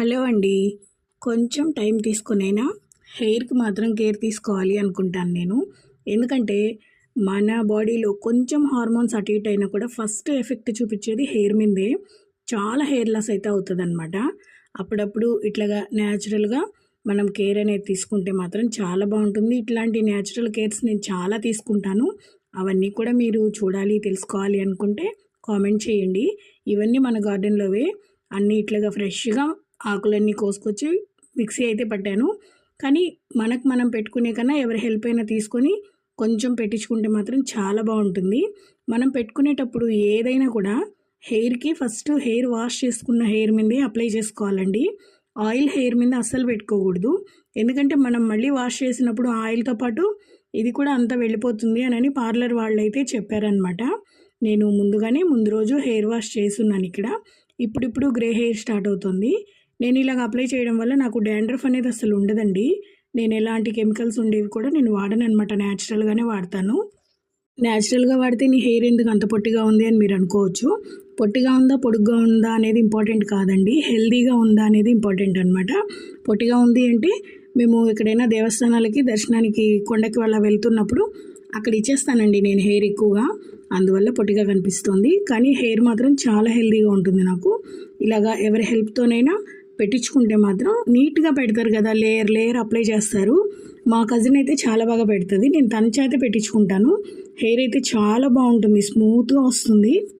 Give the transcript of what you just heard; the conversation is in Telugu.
హలో అండి. కొంచెం టైం తీసుకునైనా హెయిర్కి మాత్రం కేర్ తీసుకోవాలి అనుకుంటాను నేను. ఎందుకంటే మన బాడీలో కొంచెం హార్మోన్స్ అటు ఇటు అయినా కూడా ఫస్ట్ ఎఫెక్ట్ చూపించేది హెయిర్ మీదే. చాలా హెయిర్ లాస్ అయితే అవుతుంది అనమాట అప్పుడప్పుడు ఇట్లాగా న్యాచురల్గా మనం కేర్ అనేది తీసుకుంటే మాత్రం చాలా బాగుంటుంది. ఇట్లాంటి న్యాచురల్ కేర్స్ నేను చాలా తీసుకుంటాను. అవన్నీ కూడా మీరు చూడాలి తెలుసుకోవాలి అనుకుంటే కామెంట్ చేయండి. ఇవన్నీ మన గార్డెన్లోవే అన్నీ ఇట్లాగా ఫ్రెష్గా ఆకులన్నీ కోసుకొచ్చి మిక్సీ అయితే పట్టాను. కానీ మనకు మనం పెట్టుకునే కన్నా ఎవరి హెల్ప్ అయినా తీసుకొని కొంచెం పెట్టించుకుంటే మాత్రం చాలా బాగుంటుంది. మనం పెట్టుకునేటప్పుడు ఏదైనా కూడా హెయిర్కి ఫస్ట్ హెయిర్ వాష్ చేసుకున్న హెయిర్ మీదే అప్లై చేసుకోవాలండి. ఆయిల్ హెయిర్ మీద అస్సలు పెట్టుకోకూడదు. ఎందుకంటే మనం మళ్ళీ వాష్ చేసినప్పుడు ఆయిల్తో పాటు ఇది కూడా అంతా వెళ్ళిపోతుంది అని పార్లర్ వాళ్ళు అయితే చెప్పారనమాట నేను ముందుగానే ముందు రోజు హెయిర్ వాష్ చేస్తున్నాను ఇక్కడ. ఇప్పుడిప్పుడు గ్రే హెయిర్ స్టార్ట్ అవుతుంది. నేను ఇలాగ అప్లై చేయడం వల్ల నాకు డాండ్రఫ్ అనేది అసలు ఉండదండి. నేను ఎలాంటి కెమికల్స్ ఉండేవి కూడా నేను వాడను అనమాట న్యాచురల్గానే వాడతాను. న్యాచురల్గా వాడితే నీ హెయిర్ ఎందుకు అంత పొట్టిగా ఉంది అని మీరు అనుకోవచ్చు. పొట్టిగా ఉందా పొడుగ్గా ఉందా అనేది ఇంపార్టెంట్ కాదండి. హెల్దీగా ఉందా అనేది ఇంపార్టెంట్ అనమాట పొట్టిగా ఉంది అంటే మేము ఎక్కడైనా దేవస్థానాలకి దర్శనానికి కొండకి వాళ్ళ వెళ్తున్నప్పుడు అక్కడ ఇచ్చేస్తానండి నేను హెయిర్ ఎక్కువగా. అందువల్ల పొట్టిగా కనిపిస్తుంది. కానీ హెయిర్ మాత్రం చాలా హెల్దీగా ఉంటుంది నాకు. ఇలాగా ఎవరి హెల్ప్తోనైనా పెట్టించుకుంటే మాత్రం నీట్గా పెడతారు కదా లేయర్ లేయర్ అప్లై చేస్తారు. మా కజిన్ అయితే చాలా బాగా పెడుతుంది. నేను తన చేత పెట్టించుకుంటాను. హెయిర్ అయితే చాలా బాగుంటుంది. స్మూత్గా వస్తుంది.